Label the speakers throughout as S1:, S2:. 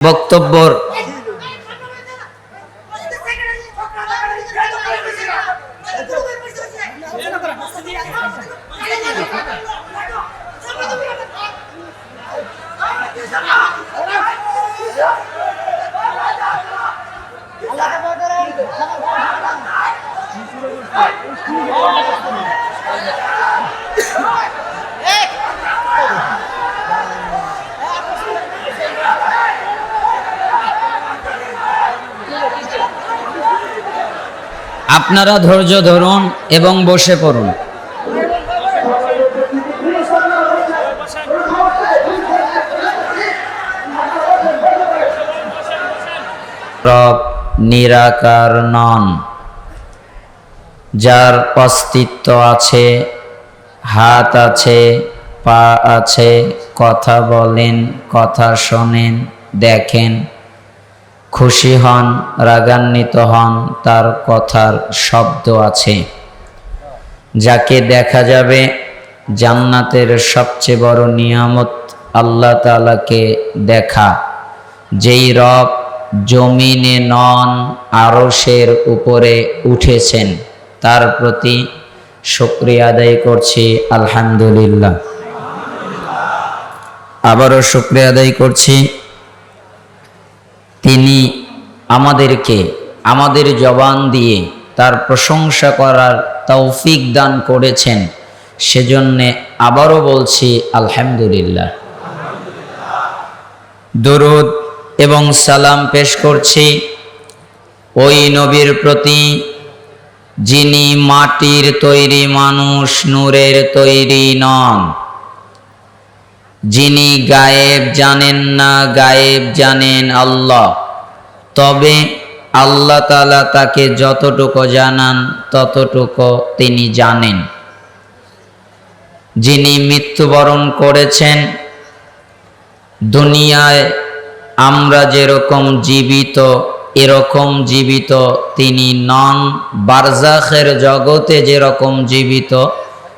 S1: বক্তব্যর আপনারা ধৈর্য ধরুন এবং বসে পড়ুন। নিরাকার নন, যার অস্তিত্ব আছে, হাত আছে, পা আছে, কথা বলেন, কথা শোনেন, দেখেন। খুশি হন, রাগান্বিত হন, তার কথার শব্দ আছে। যাকে দেখা যাবে জান্নাতের সবচেয়ে বড় নিয়ামত আল্লাহ তালাকে দেখা। যেই রব জমিনে নন, আরশের উপরে উঠেছেন, তার প্রতি শুক্রিয়া আদায় করছি, আলহামদুলিল্লাহ। আবারও শুক্রিয়া আদায় করছি। তিনি আমাদেরকে, আমাদের জবান দিয়ে তার প্রশংসা করার তৌফিক দান করেছেন। সেজন্যে আবারও বলছি, আলহামদুলিল্লাহ। দরুদ এবং সালাম পেশ করছি ওই নবীর প্রতি, যিনি মাটির তৈরি মানুষ, নূরের তৈরি নন। যিনি গায়েব জানেন না গায়েব জানেন আল্লাহ। তবে আল্লাহ তালা তাকে যতটুকু জানান, ততটুকু তিনি জানেন। যিনি মৃত্যুবরণ করেছেন, দুনিয়ায় আমরা যেরকম জীবিত, এরকম জীবিত তিনি নন বারজাখের জগতে যেরকম জীবিত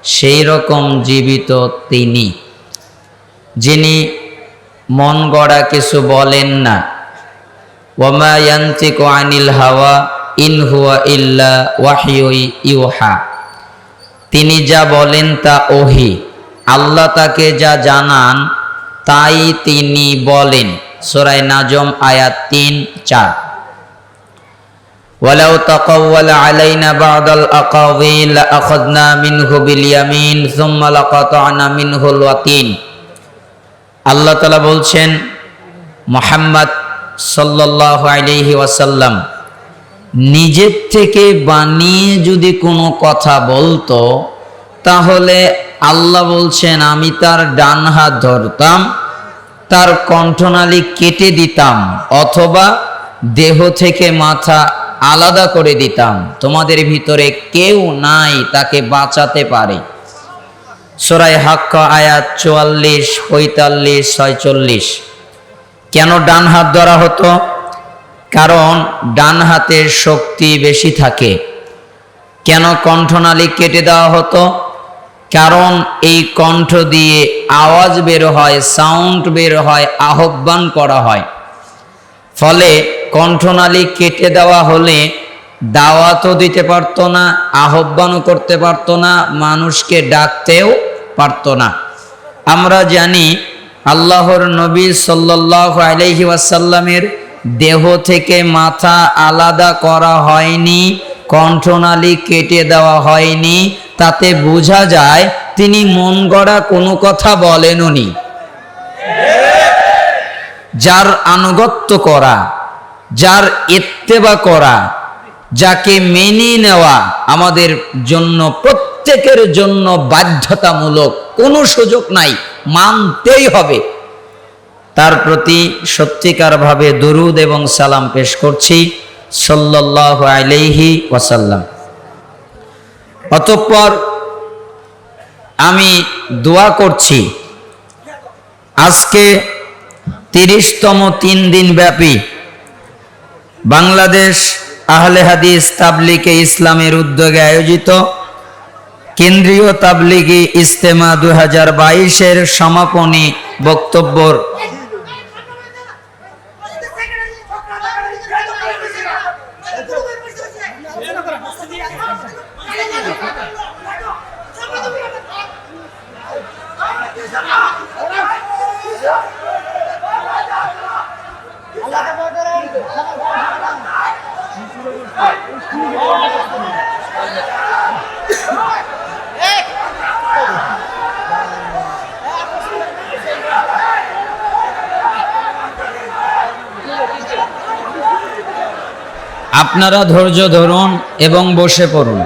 S1: সেই রকম জীবিত তিনি। যিনি মন গড়া কিছু বলেন না ওমা ইয়ান্তিকু আনিল হাওয়া ইন হুয়া ইল্লা ওয়াহিউই ইউহা তিনি যা বলেন তা ওহি আল্লাহ তাকে যা জানান তাই তিনি বলেন সোরাই নাজম আয়াত তিন চার ولو تقول علينا بعض الأقاويل لأخذنا منه باليمين ثم لقطعنا منه الوتين আল্লাহ তালা বলছেন, মোহাম্মদ সাল্লাহ আলহি ওয়াসাল্লাম নিজের থেকে বানিয়ে যদি কোনো কথা বলতো, তাহলে আল্লাহ বলছেন, আমি তার ডান হাত ধরতাম, তার কণ্ঠনালী কেটে দিতাম, অথবা দেহ থেকে মাথা আলাদা করে দিতাম। তোমাদের ভিতরে কেউ নাই, তাকে বাঁচাতে পারে। সোরাই হাক্কা আয়াত চুয়াল্লিশ, পঁয়তাল্লিশ, ছয়চল্লিশ। কেন ডান হাত ধরা হতো? কারণ ডান হাতের শক্তি বেশি থাকে। কেন কণ্ঠনালী কেটে দেওয়া হতো? কারণ এই কণ্ঠ দিয়ে আওয়াজ বের হয়, সাউন্ড বের হয়, আহ্বান করা হয়। ফলে কণ্ঠনালী কেটে দেওয়া হলে দাওয়াতও দিতে পারতো না, আহ্বানও করতে পারতো না, মানুষকে ডাকতেও পারতো না। আমরা জানি আল্লাহর নবী সাল্লাহ আলহি ওয়াসাল্লামের দেহ থেকে মাথা আলাদা করা হয়নি, কণ্ঠনালী কেটে দেওয়া হয়নি, তাতে বোঝা যায় তিনি মন গড়া কোনো কথা বলেননি যার আনুগত্য করা, যার ইত্তেবা করা যাকে মেনে নেওয়া আমাদের জন্য, প্রত্যেকের জন্য বাধ্যতামূলক কোনো সুযোগ নাই, মানতেই হবে। তার প্রতি সত্যিকারভাবে দরুদ এবং সালাম পেশ করছি সাল্লাহ আলাইহি ওয়াসাল্লাম। অতঃপর আমি দোয়া করছি, আজকে তিরিশতম তিন দিন ব্যাপী বাংলাদেশ আহলে হাদিস তাবলিকে ইসলামের উদ্যোগে আয়োজিত কেন্দ্রীয় তাবলিগি ইস্তেমা দু হাজার বাইশের সমাপনী বক্তব্যর আপনারা ধৈর্য ধরুন এবং বসে পড়ুন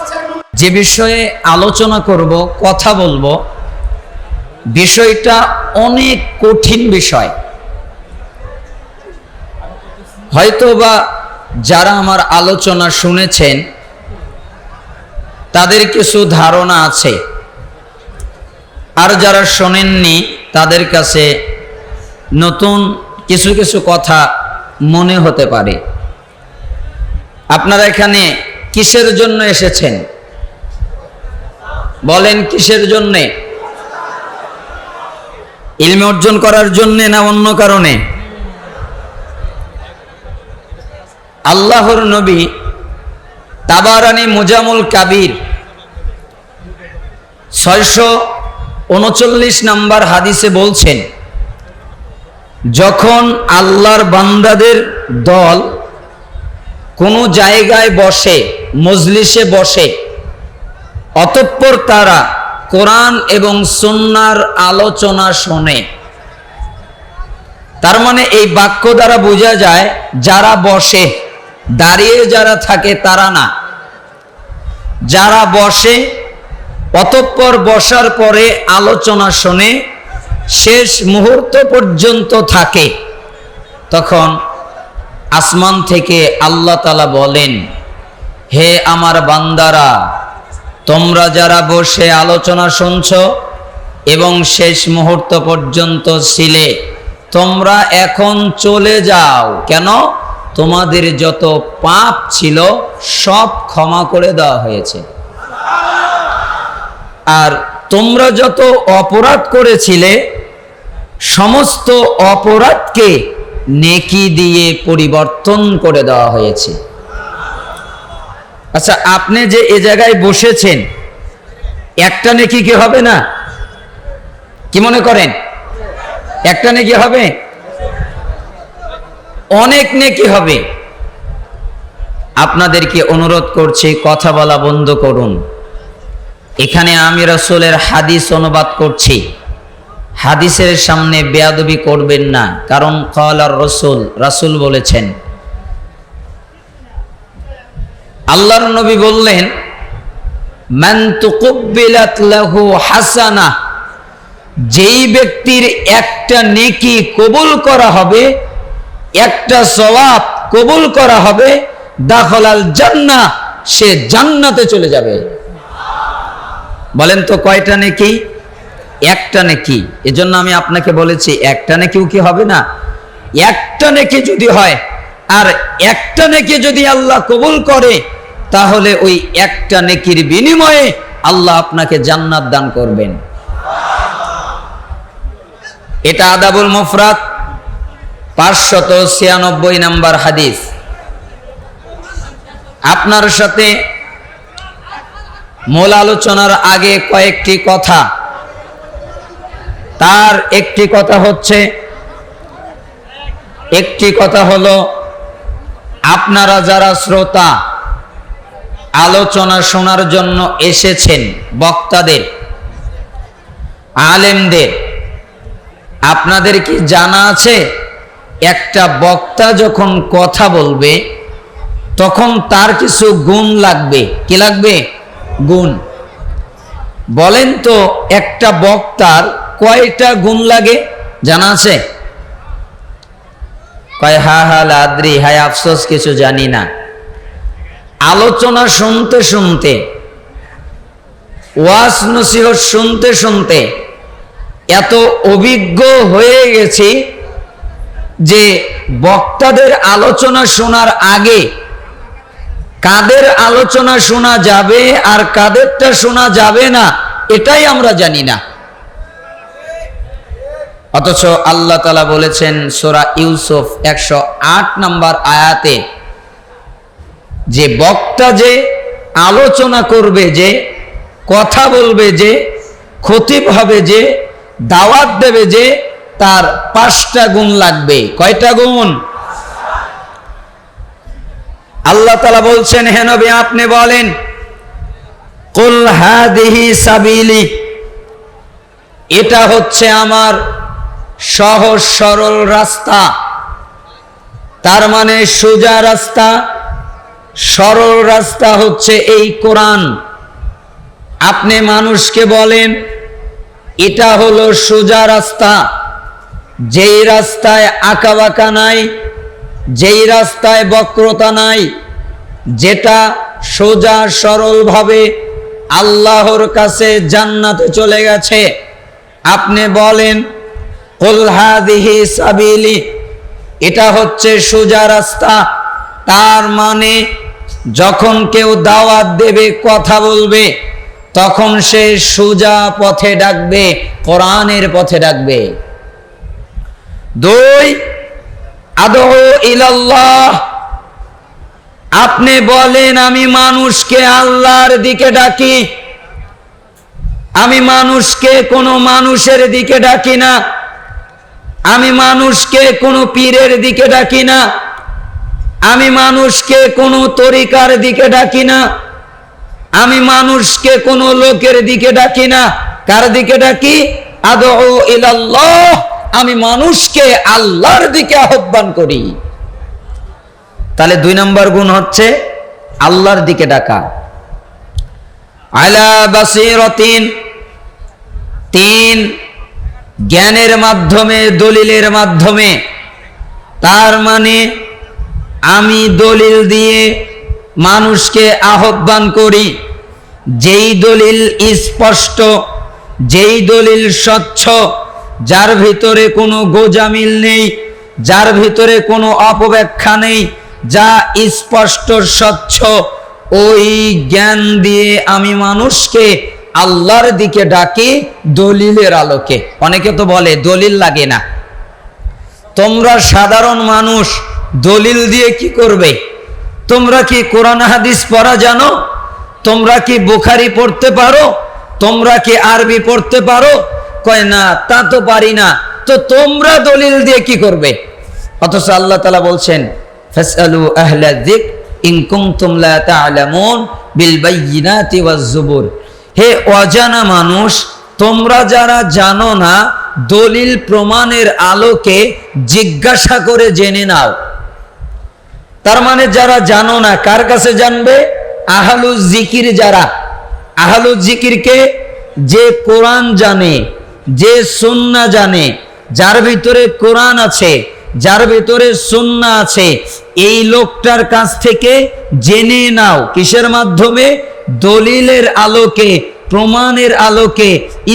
S1: যে বিষয়ে আলোচনা করব, কথা বলব। বিষয়টা অনেক কঠিন বিষয়। হয়তো যারা আমার আলোচনা শুনেছেন, তাদের কিছু ধারণা আছে। আর যারা শোনেননি, তাদের কাছে নতুন কিছু কিছু কথা মনে হতে পারে। আপনারা এখানে কিসের জন্য এসেছেন? বলেন কিসের জন্যে? ইলমে অর্জন করার জন্যে না অন্য কারণে? আল্লাহর নবী তাবারানি মুজামুল কাবির ছয়শো উনচল্লিশ নাম্বার হাদিসে বলছেন, যখন আল্লাহর বান্দাদের দল কোনো জায়গায় বসে, মজলিসে বসে অতঃপর তারা কোরআন এবং সুন্নার আলোচনা শোনে। তার মানে এই বাক্য দ্বারা বোঝা যায়, যারা বসে, দাঁড়িয়ে যারা থাকে তারা না। যারা বসে, অতঃপর বসার পরে আলোচনা শোনে, শেষ মুহূর্ত পর্যন্ত থাকে। তখন আসমান থেকে আল্লাহ তালা বলেন, হে আমার বান্দারা তোমরা যারা বসে আলোচনা শুনছ এবং শেষ মুহূর্ত পর্যন্ত ছিলে, তোমরা এখন চলে যাও। কেন? তোমাদের যত পাপ ছিল সব ক্ষমা করে দেওয়া হয়েছে। আর তোমরা যত অপরাধ করেছিলে, সমস্ত অপরাধকে নেকি দিয়ে পরিবর্তন করে দেওয়া হয়েছে। আচ্ছা আপনি যে এ জায়গায় বসেছেন, একটা নেকি কি হবে না? কি মনে করেন? একটা নেকি হবে? অনেক নেকি হবে। আপনাদেরকে অনুরোধ করছি, কথা বলা বন্ধ করুন। এখানে আমি রসুলের হাদিস অনুবাদ করছি। হাদিসের সামনে বেয়াদবি করবেন না, কারণ কলার রসুল, রাসুল বলেছেন আল্লাহর নবী বললেন লাহু হাসানা যেই ব্যক্তির একটা নেকি কবুল করা হবে, একটা সওয়াব কবুল করা হবে, দাখলাল জান্নাহ, সে জান্নাতে চলে যাবে। বলেন তো কয়টা নেকি? একটা নেকি। এজন্য আমি আপনাকে বলেছি, একটা নেকিও কি হবে না? একটা নেকি যদি হয়, আর একটা নেকি যদি আল্লাহ কবুল করে তাহলে ওই একটা নেকির বিনিময়ে আল্লাহ আপনাকে জান্নাত দান করবেন। এটা আদাবুল মুফরাত পাঁচশত ছিয়ানব্বই নাম্বার হাদিস। আপনার সাথে মূল আলোচনার আগে কয়েকটি কথা। তার একটি কথা হচ্ছে, একটি কথা হলো, আপনারা যারা শ্রোতা আলোচনা শোনার জন্য এসেছেন বক্তাদের, আলেমদের। আপনাদের কি জানা আছে? একটা বক্তা যখন কথা বলবে, তখন তার কিছু গুণ লাগবে। কি লাগবে? গুণ। বলেন তো, একটা বক্তার কয়টা গুণ লাগে? জানা আছে? কয়, হা হা, লাদ্রি, হায়, আফসোস, কিছু জানি না। আলোচনা শুনতে শুনতে ওয়াস নসিহত শুনতে শুনতে এত অভিজ্ঞ হয়ে গেছি যে বক্তাদের আলোচনা শোনার আগে কাদের আলোচনা শোনা যাবে আর কাদেরটা শোনা যাবে না, এটাই আমরা জানি না। অথচ আল্লাহ তালা বলেছেন, সোরা ইউসুফ একশো আট নম্বর আয়াতে যে বক্তা যে আলোচনা করবে, যে কথা বলবে, যে খতিব হবে, যে দাওয়াত দেবে, যে তার পাঁচটা গুণ লাগবে। কয়টা গুণ? আল্লাহ তালা বলছেন হেনবি আপনি বলেন সাবিলি এটা হচ্ছে আমার সহজ সরল রাস্তা। তার মানে সোজা রাস্তা সরল রাস্তা হচ্ছে এই কোরআন। আপনি মানুষকে বলেন, এটা হলো সোজা রাস্তা। যেই রাস্তায় আঁকা বাঁকা নাই, যেই রাস্তায় বক্রতা নাই, যেটা সোজা সরলভাবে আল্লাহর কাছে জান্নাতে চলে গেছে। আপনি বলেন কলহাদিহি সাবিলি এটা হচ্ছে সোজা রাস্তা। তার মানে যখন কেউ দাওয়াত দেবে, কথা বলবে, তখন সে সোজা পথে ডাকবে, কোরআনের পথে ডাকবে। দুই আদৌ ইলাল্লাহ। আপনি বলেন, আমি মানুষকে আল্লাহর দিকে ডাকি। আমি মানুষকে কোনো মানুষের দিকে ডাকি না। আমি মানুষকে কোনো পীরের দিকে ডাকি না। আমি মানুষকে কোনো তরিকার দিকে ডাকি না। আমি মানুষকে কোনো লোকের দিকে ডাকি না। কার দিকে ডাকি? আদৌ আমি মানুষকে আল্লাহর দিকে আহ্বান করি। তাহলে দুই নম্বর গুণ হচ্ছে আল্লাহর দিকে ডাকা। আলা বাসিরতিন। তিন, জ্ঞানের মাধ্যমে, দলিলের মাধ্যমে। তার মানে আমি দলিল দিয়ে মানুষকে আহ্বান করি, যেই দলিল স্পষ্ট, যেই দলিল স্বচ্ছ, যার ভিতরে কোনো গোজামিল নেই, যার ভিতরে কোনো অপব্যাখ্যা নেই, যা স্পষ্ট স্বচ্ছ, ওই জ্ঞান দিয়ে আমি মানুষকে আল্লাহর দিকে ডাকি দলিলের আলোকে। অনেকে তো বলে দলিল লাগে না। তোমরা সাধারণ মানুষ দলিল দিয়ে কি করবে? তোমরা কি কোরআন হাদিস পড়া জানো? তোমরা কি বুখারি পড়তে পারো? তোমরা কি আরবি পড়তে পারো? কয়, না, তা তো পারি না। তো তোমরা দলিল দিয়ে কি করবে? অথচ আল্লাহ তালা বলছেন, ফাসআলু আহলা যিক ইন কুনতুম লা তা'লামুন বিল বায়িনাতি ওয়াজ জুবুর হে অজানা মানুষ, তোমরা যারা জানো না, দলিল প্রমাণের আলোকে জিজ্ঞাসা করে জেনে নাও। তার মানে যারা জানো না, কার কাছে জানবে? আহালু জিকির যারা। আহালু জিকিরকে যে কোরআন জানে, যে সুন্না জানে, যার ভিতরে কোরআন আছে, যার ভিতরে সুন্না আছে, এই লোকটার কাছ থেকে জেনে নাও। কিসের মাধ্যমে? দলিলের আলোকে, প্রমাণের আলোকে।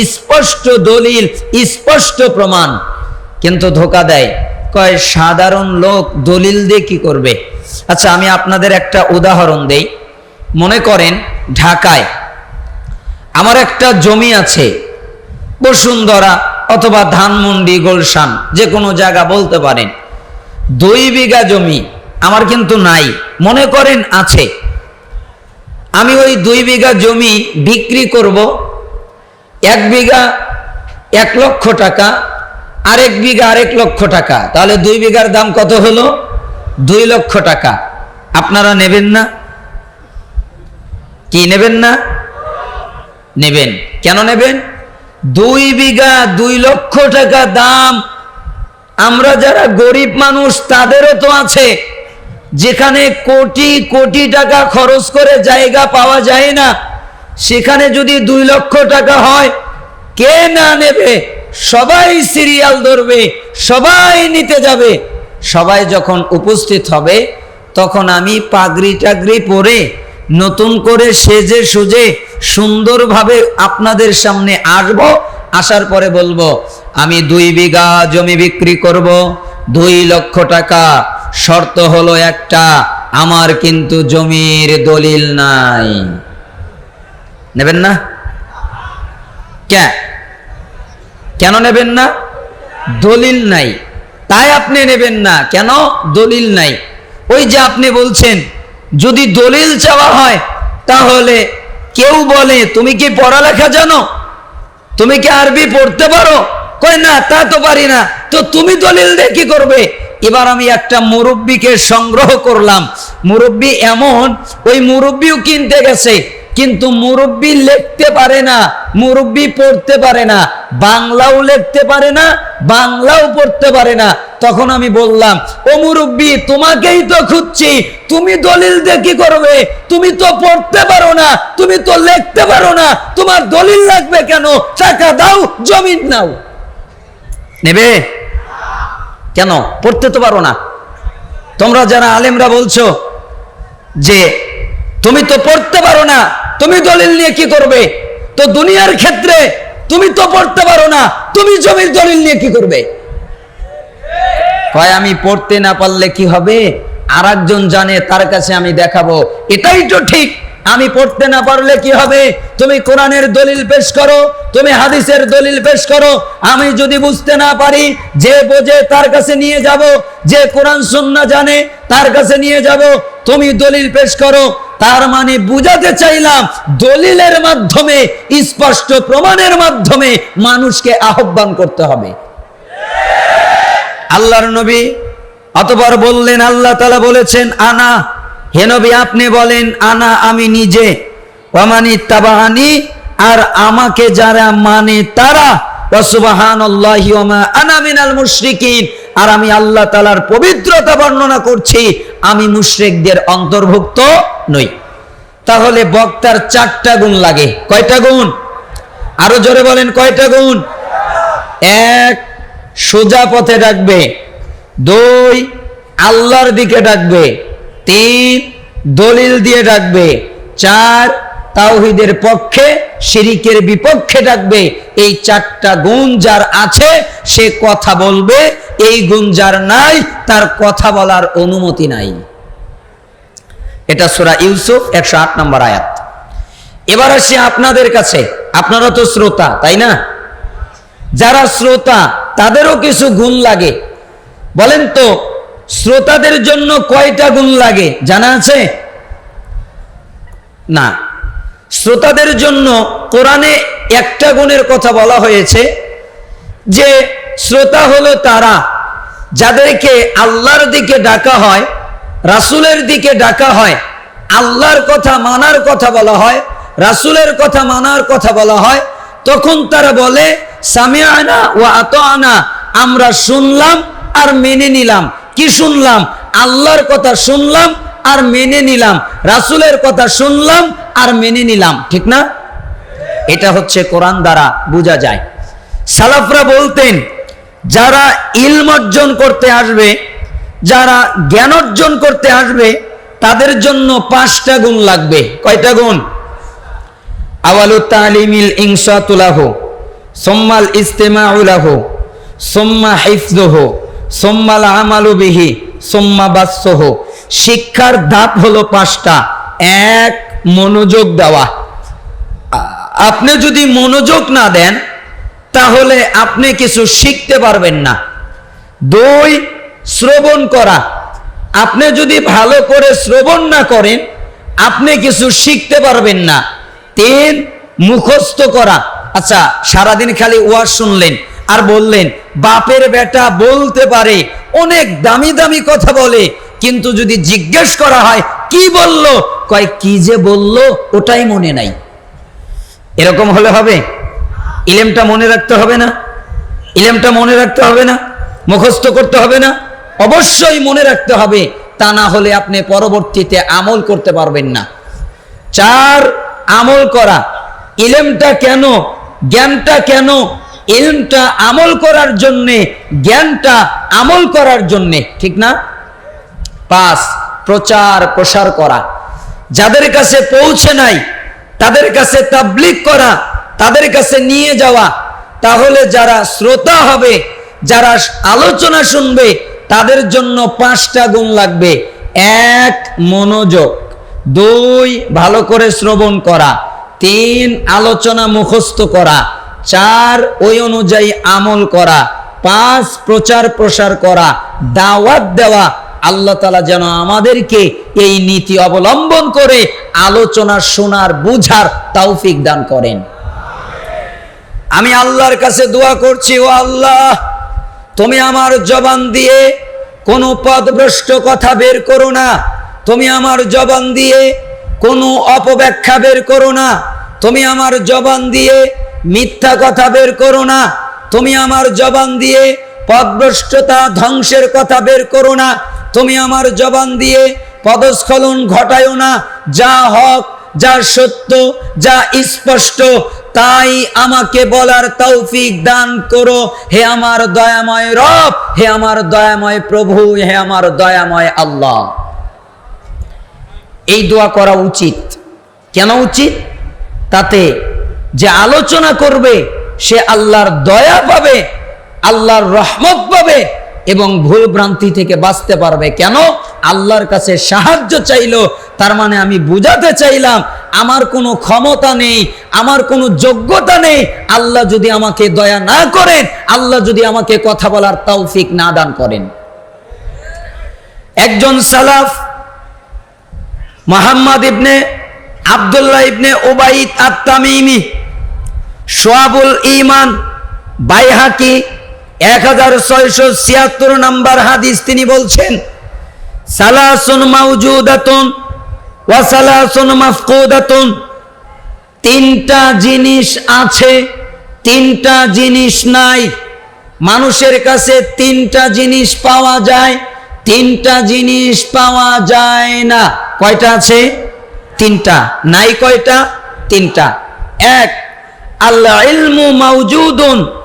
S1: স্পষ্ট দলিল, স্পষ্ট প্রমাণ। কিন্তু ধোকা দেয়। কয়, সাধারণ লোক দলিল দিয়ে কি করবে? আচ্ছা আমি আপনাদের একটা উদাহরণ দেই। মনে করেন ঢাকায় আমার একটা জমি আছে, বসুন্ধরা অথবা ধানমন্ডি, গোলশান, যে কোনো জায়গা বলতে পারেন। দুই বিঘা জমি আমার কিন্তু নাই, মনে করেন আছে। আমি ওই দুই বিঘা জমি বিক্রি করব, এক বিঘা এক লক্ষ টাকা, আরেক বিঘা আরেক লক্ষ টাকা। তাহলে দুই বিঘার দাম কত হলো? দুই লক্ষ টাকা। আপনারা নেবেন না? কি নেবেন না? নেবেন। কেন নেবেন? দুই বিঘা দুই লক্ষ টাকা দাম। আমরা যারা গরিব মানুষ, তাদেরও তো আছে। যেখানে কোটি কোটি টাকা খরচ করে জায়গা পাওয়া যায় না, সেখানে যদি দুই লক্ষ টাকা হয়, কে না নেবে? সবাই সিরিয়াল ধরবে, সবাই নিতে যাবে। সবাই যখন উপস্থিত হবে, তখন আমি পাগড়ি টাগড়ি পরে নতুন করে সেজে সুজে সুন্দরভাবে আপনাদের সামনে আসব। আসার পরে বলব, আমি দুই বিঘা জমি বিক্রি করব। দুই লক্ষ টাকা, শর্ত হলো একটা, আমার কিন্তু জমির দলিল নাই। নেবেন না? কে? কেন নেবেন না? দলিল নাই। তাই আপনি নেবেন না। কেন? দলিল নাই। ওই যে আপনি বলছেন, যদি দলিল চাওয়া হয়, তাহলে কেউ বলে, তুমি কি পড়ালেখা জানো? তুমি কি আরবি পড়তে পারো? কয়, না, তা তো পারি না। তো তুমি দলিল দিয়ে কি করবে? এবার আমি একটা মুরব্বীকে সংগ্রহ করলাম। মুরব্বী এমন, ওই মুরব্বীও কিনতে গেছে। কিন্তু মুরব্বী লিখতে পারে না, মুরব্বী পড়তে পারে না, বাংলাও লিখতে পারে না, বাংলাও পড়তে পারে না। তখন আমি বললাম, ও মুরব্বী, তোমাকেই তো খুঁজছি, তুমি দলিল দিয়ে কি করবে? তুমি তো পড়তে পারো না, তুমি তো লিখতে পারো না, তোমার দলিল লাগবে কেন? টাকা দাও, জমিন নাও। নেবে? কেন? পড়তে তো পারো না। তোমরা যারা আলেমরা বলছো যে, তুমি তো পড়তে পারো না তুমি দলিল নিয়ে কি করবে? তো দুনিয়ার ক্ষেত্রে তুমি তো পড়তে পারো না, তুমি জমির দলিল নিয়ে কি করবে? কয়, আমি পড়তে না পারলে কি হবে? আর জানে, তার কাছে আমি দেখাবো। এটাই তো ঠিক। আমি পড়তে না পারলে কি হবে? তুমি কোরআনের দলিল পেশ করো, তুমি হাদিসের দলিল পেশ করো। আমি যদি বুঝতে না পারি, যে বোঝে তার কাছে নিয়ে যাব, যে কোরআন সুন্না জানে, তার কাছে নিয়ে যাব, তুমি দলিল পেশ করো। তার মানে বুঝাতে চাইলাম দলিলের মাধ্যমে, স্পষ্ট প্রমাণের মাধ্যমে মানুষকে আহ্বান করতে হবে। আল্লাহর নবী অতবার বললেন, আল্লাহ তালা বলেছেন, আনা, হে নবী আপনি বলেন, আনা আমি নিজে ওমানি তাবাহানি আর আমাকে যারা মানে তারা আর আমি আল্লাহ তালার পবিত্রতা বর্ণনা করছি, আমি মুশরিকদের অন্তর্ভুক্ত নই। তাহলে বক্তার চারটা গুণ লাগে। কয়টা গুণ? আরও জোরে বলেন, কয়টা গুণ? এক, সোজা পথে ডাকবে। দুই, আল্লাহর দিকে ডাকবে। তিন, দলিল দিয়ে ডাকবে। চার তাওহিদের পক্ষে শিরিকের বিপক্ষে ডাকবে। এই চারটা গুণ যার আছে, সে কথা বলবে। এই গুণ যার নাই, তার কথা বলার অনুমতি নাই। এটা সুরা ইউসুফ, একশো আট নম্বর আয়াত। এবার আসি আপনাদের কাছে। আপনারা তো শ্রোতা, তাই না? যারা শ্রোতা, তাদেরও কিছু গুণ লাগে। বলেন তো, শ্রোতাদের জন্য কয়টা গুণ লাগে? জানা আছে? না। শ্রোতাদের জন্য কোরআনে একটা গুণের কথা বলা হয়েছে যে শ্রোতা হলো তারা, যাদেরকে আল্লাহর দিকে ডাকা হয়, রাসুলের দিকে ডাকা হয়, আল্লাহর কথা মানার কথা বলা হয়, রাসুলের কথা মানার কথা বলা হয়, তখন তারা বলে সামিয়ানা ও আত আনা আমরা শুনলাম আর মেনে নিলাম। কি শুনলাম? আল্লাহর কথা শুনলাম আর মেনে নিলাম। রাসুলের কথা শুনলাম আর মেনে নিলাম। ঠিক না? এটা হচ্ছে কোরআন দ্বারা বোঝা যায়। সালাফরা বলতেন, যারা ইলম অর্জন করতে আসবে, যারা জ্ঞান অর্জন করতে আসবে, তাদের জন্য পাঁচটা গুণ লাগবে। কয়টা গুণ? আওয়ালু তালিমিল ইনসাতুলাহ, সোম্মাল ইস্তেমাউলাহ, সোম্মা হিফজহ সোম্মাল আমালু বিহি, সোম্মা বাসহ শিক্ষার ধাপ হলো পাঁচটা। এক, মনোযোগ দেওয়া। আপনি যদি মনোযোগ না দেন, তাহলে আপনি কিছু শিখতে পারবেন না। দুই, শ্রবণ করা। আপনি যদি ভালো করে শ্রবণ না করেন, আপনি কিছু শিখতে পারবেন না। তিন, মুখস্থ করা। আচ্ছা সারাদিন খালি ওয়াজ শুনলেন আর বললেন, বাপের বেটা বলতে পারে, অনেক দামি দামি কথা বলে কিন্তু যদি জিজ্ঞেস করা হয়, কি বলল? কয়, কি যে বলল, ওটাই মনে নাই। এরকম হলে হবে? ইলেমটা মনে রাখতে হবে না? ইলেমটা মনে রাখতে হবে না? মুখস্থ করতে হবে না? অবশ্যই মনে রাখতে হবে, তা না হলে আপনি পরবর্তীতে আমল করতে পারবেন না। চার, আমল করা। ইলেমটা কেন? জ্ঞানটা কেন? ইলমটা আমল করার জন্যে, জ্ঞানটা আমল করার জন্যে, ঠিক না? পাঁচ প্রচার, প্রসার করা। যাদের কাছে পৌঁছে নাই, তাদের কাছে তাবলিক করা, তাদের কাছে নিয়ে যাওয়া, তাহলে যারা শ্রোতা হবে, যারা আলোচনা শুনবে, তাদের জন্য পাঁচটা গুণ লাগবে। এক, মনোযোগ। দুই, ভালো করে শ্রবণ করা। তিন, আলোচনা মুখস্থ করা। চার, ওই অনুযায়ী আমল করা। পাঁচ প্রচার প্রসার করা। দাওয়াত দেওয়া। আল্লাহ তালা যেন আমাদেরকে এই নীতি অবলম্বন করে আলোচনা শোনার, বুঝার তৌফিক দান করেন। আমি আল্লাহর কাছে দোয়া করছি, ও আল্লাহ, তুমি আমার জবান দিয়ে কোনো পদভ্রষ্ট কথা বের করো না। তুমি আমার জবান দিয়ে কোনো অপব্যাখ্যা বের করো না। তুমি আমার জবান দিয়ে মিথ্যা কথা বের করো না। তুমি আমার জবান দিয়ে পদভ্রষ্টতা ধ্বংসের কথা বের করো না। তুমি আমার জবান দিয়ে পদস্খলন ঘটায়ও না। যা হক, যা সত্য, যা স্পষ্ট, তাই আমাকে বলার তৌফিক দান করো। হে আমার দয়াময় রব, হে আমার দয়াময় প্রভু, হে আমার দয়াময় আল্লাহ। এই দোয়া করা উচিত। কেন উচিত? তাতে যে আলোচনা করবে, সে আল্লাহর দয়া পাবে, আল্লাহর রহমত পাবে এবং ভুল ভ্রান্তি থেকে বাঁচতে পারবে। কেন? আল্লাহর কাছে সাহায্য চাইলো, তার মানে আমি বুঝাতে চাইলাম, আমার কোনো ক্ষমতা নেই, আমার কোনো যোগ্যতা নেই। আল্লাহ যদি আমাকে দয়া না করেন, আল্লাহ যদি আমাকে কথা বলার তৌফিক না দান করেন। একজন সালাফ, মোহাম্মদ ইবনে আবদুল্লাহ ইবনে ওবাইদ আত্তামিমি, সোয়াবুল ইমান বাইহাকি এক হাজার ছয়শো ছিয়াত্তর নাম্বার হাদিস তিনি বলছেন, সালাসুন মাউজুদাতুন ওয়া সালাসুন মাফকুদাতুন। তিনটা জিনিস আছে, তিনটা জিনিস নাই। মানুষের কাছে তিনটা জিনিস পাওয়া যায়, তিনটা জিনিস পাওয়া যায় না। কয়টা আছে? তিনটা। নাই কয়টা? তিনটা। এক আল্লাহ ইলমু মাউজুদুন।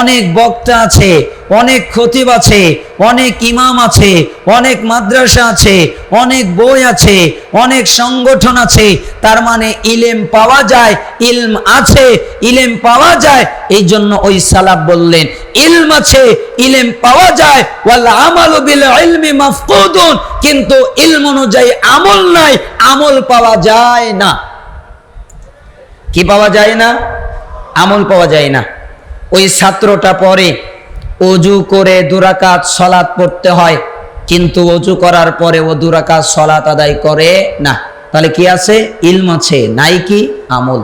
S1: অনেক বক্তা আছে, অনেক খতিব আছে, অনেক ইমাম আছে, অনেক মাদ্রাসা আছে, অনেক বই আছে, অনেক সংগঠন আছে, তার মানে ইলেম পাওয়া যায়, ইলম আছে, ইলেম পাওয়া যায় এই জন্য ওই সালাব বললেন, ইলম আছে, ইলেম পাওয়া যায়, ওয়াল আমালু ইলমি মাফকুদুন, কিন্তু ইলম অনুযায়ী আমল নাই, আমল পাওয়া যায় না। কি পাওয়া যায় না? আমল পাওয়া যায় না। ওই ছাত্রটা পরে অজু করে দুরাকাত সলাৎ পড়তে হয়, কিন্তু অজু করার পরে ও দুরাকাত সলাৎ আদায় করে না। তাহলে কি আছে? ইলম আছে, নাই কি? আমল।